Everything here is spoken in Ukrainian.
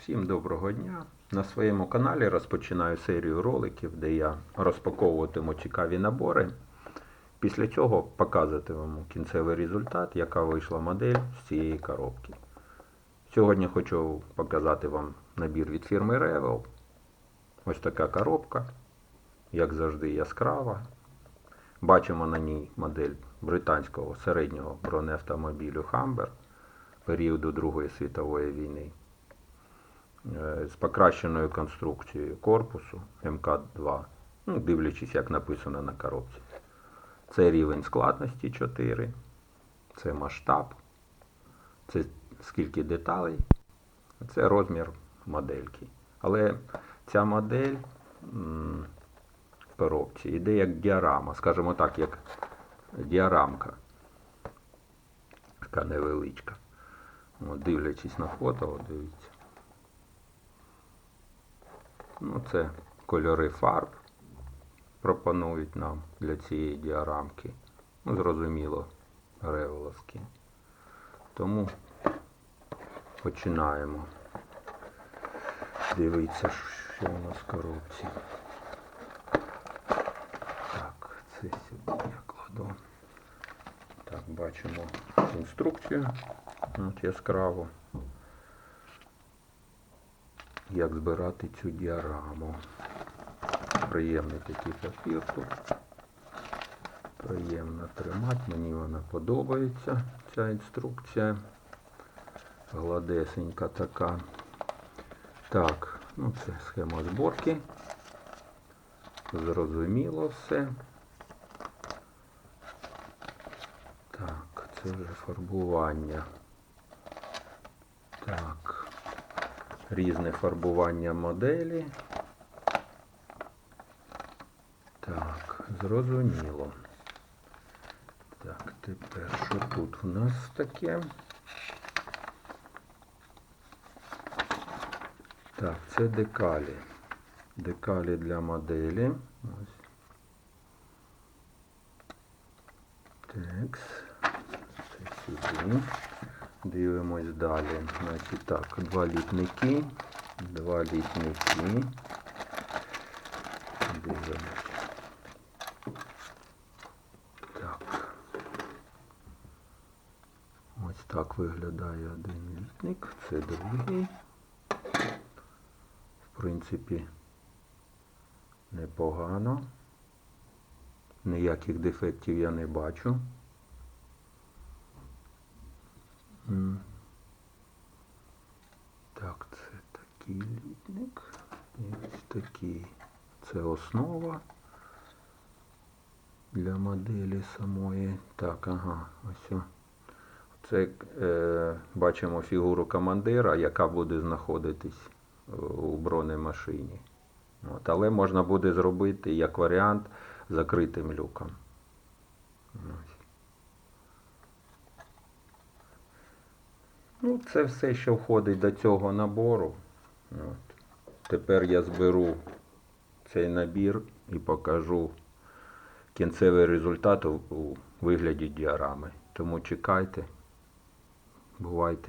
Всім доброго дня! На своєму каналі розпочинаю серію роликів, де я розпаковуватиму цікаві набори. Після цього показуватиму кінцевий результат, яка вийшла модель з цієї коробки. Сьогодні хочу показати вам набір від фірми Revel. Ось така коробка, як завжди, яскрава. Бачимо на ній модель британського середнього бронеавтомобілю Humber періоду Другої світової війни з покращеною конструкцією корпусу МК-2, ну, дивлячись, як написано на коробці. Це рівень складності 4, це масштаб, це скільки деталей, це розмір модельки. Але ця модель в коробці йде як діарама, скажімо так, як діарамка. Така невеличка. От, дивлячись на фото, от дивіться. Ну, це кольори фарб пропонують нам для цієї діарамки. Ну, зрозуміло, ревеловські. Тому починаємо. Дивіться, що у нас в коробці. Так, це сюди я кладу. Так, бачимо інструкцію. От яскраво. Як збирати цю діараму. Приємний такий папір тут. Приємно тримати, мені вона подобається, ця інструкція. Гладесенька така. Так, ну це схема зборки. Зрозуміло все. Так, це вже фарбування. Так. Різне фарбування моделі. Так, зрозуміло. Так, тепер що тут у нас таке? Так, це декалі. Декалі для моделі. Ось. Так, це сюди. Дивимось далі. Значить так, два літники. Два літники. Дивимось. Так. Ось так виглядає один літник. Це другий. В принципі, непогано. Ніяких дефектів я не бачу. М. Так, це такий ось такий. Це основа для моделі самої. Так, ага, ось. Це е, бачимо фігуру командира, яка буде знаходитись е, у бронемашині. От, але можна буде зробити як варіант закритим люком. Ну, це все, що входить до цього набору. От. Тепер я зберу цей набір і покажу кінцевий результат у, вигляді діарами. Тому чекайте. Бувайте.